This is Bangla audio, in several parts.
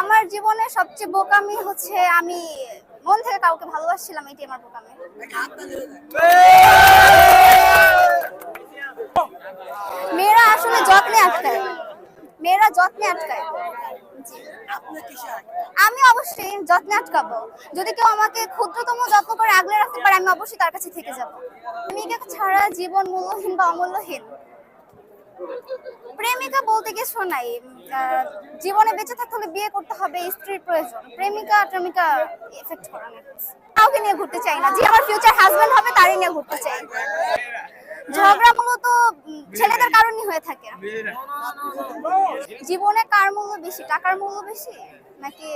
আমার জীবনে সবচেয়ে বোকামি হচ্ছে আমি মন থেকে কাউকে ভালোবাসছিলাম এটি আমার বোকামি। মেয়েরা আসলে যত্নে আটকায়। মেয়েরা যত্নে আটকায়। আমি অবশ্যই যত্নে আটকাবো। যদি কেউ আমাকে ক্ষুদ্রতম যত্ন করে আগলে রাখতে পারে, আমি অবশ্যই তার কাছে থেকে যাব। প্রেমিকা ছাড়া জীবন মূল্যহীন বা অমূল্যহীন। প্রেমিকা বলতে কিছু নাই। জীবনে বেঁচে থাকতে হলে বিয়ে করতে হবে, স্ত্রীর প্রয়োজন। প্রেমিকা প্রেমিকা এফেক্ট করে না। কাউকে নিয়ে ঘুরতে চাই না। যে আমার ফিউচার হাজবেন্ড হবে, তারই নিয়ে ঘুরতে চাই। ঝগড়া মূলত ছেলেদের কারণেই হয়ে থাকে। জীবনে কার মূল্য বেশি? টাকার মূল্য বেশি? নাকি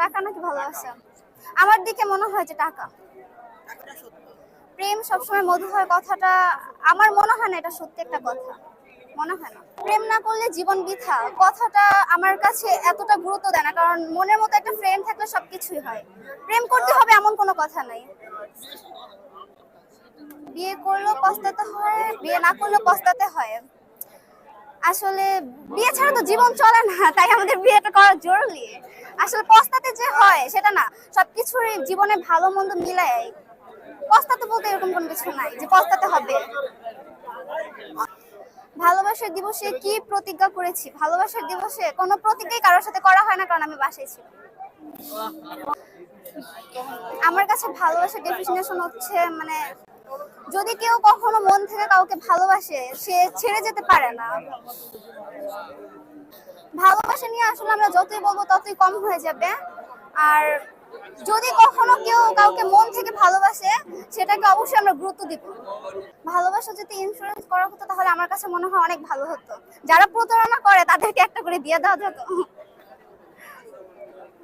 টাকা নাকি ভালোবাসা? আমার দিকে মনে হয় যে টাকা। প্রেম সবসময় মধু হয় কথাটা, আমার মনে হয় না এটা সত্যি একটা কথা। মনে হয় না। প্রেম না করলে জীবন বৃথা। কথাটা আমার কাছে এতটা গুরুত্ব দেয় না, কারণ মনের মতো একটা ফ্রেন্ড থাকলে সবকিছুই হয়। প্রেম করতে হবে এমন কোনো কথা নাই। বিয়ে করলেও পস্তাতে হয়, বিয়ে না করলেও পস্তাতে হয়। আসলে বিয়ে ছাড়া তো জীবন চলে না, তাই আমাদের বিয়েটা করা জরুরি। আসলে পস্তাতে যে হয়, সেটা না সবকিছুর জীবনে ভালো মন্দ মিলাই। পস্তাতে বলতে এরকম কোনো কিছু নাই যে পস্তাতে হবে। ভালোবাসার দিবসে কি প্রতিজ্ঞা করেছি? ভালোবাসার দিবসে কোনো প্রতিজ্ঞাই কারোর সাথে করা হয় না, কারণ আমি বাসায় ছিলাম। আমার কাছে ভালোবাসার ডেফিনেশন হচ্ছে মানে যদি কেউ কখনো মন থেকে কাউকে ভালোবাসে, সে ছেড়ে যেতে পারে না। ভালোবাসা নিয়ে আসলে আমরা যতই বলব ততই কম হয়ে যাবে। আর যদি কখনো কেউ কাউকে মন থেকে ভালোবাসে, সেটাকে অবশ্যই আমরা গুরুত্ব দিব। ভালোবাসা যদি ইন্স্যুরেন্স করা হতো, তাহলে আমার কাছে মনে হয় অনেক ভালো হতো। যারা প্রতারণা করে, তাদেরকে একটা করে দিয়ে দেওয়া যেত।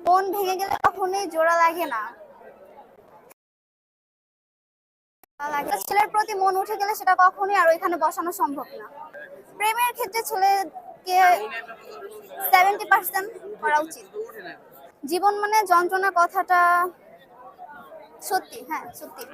মন ভেঙে গেলে কখনোই জোড়া লাগে না। ছেলের প্রতি মন উঠে গেলে সেটা কখনোই আর ওইখানে বসানো সম্ভব না। প্রেমের ক্ষেত্রে ছেলেকে সেভেন্টি পার্সেন্ট করা উচিত। জীবন মানে যন্ত্রণা কথাটা সত্যি হ্যাঁ সত্যি।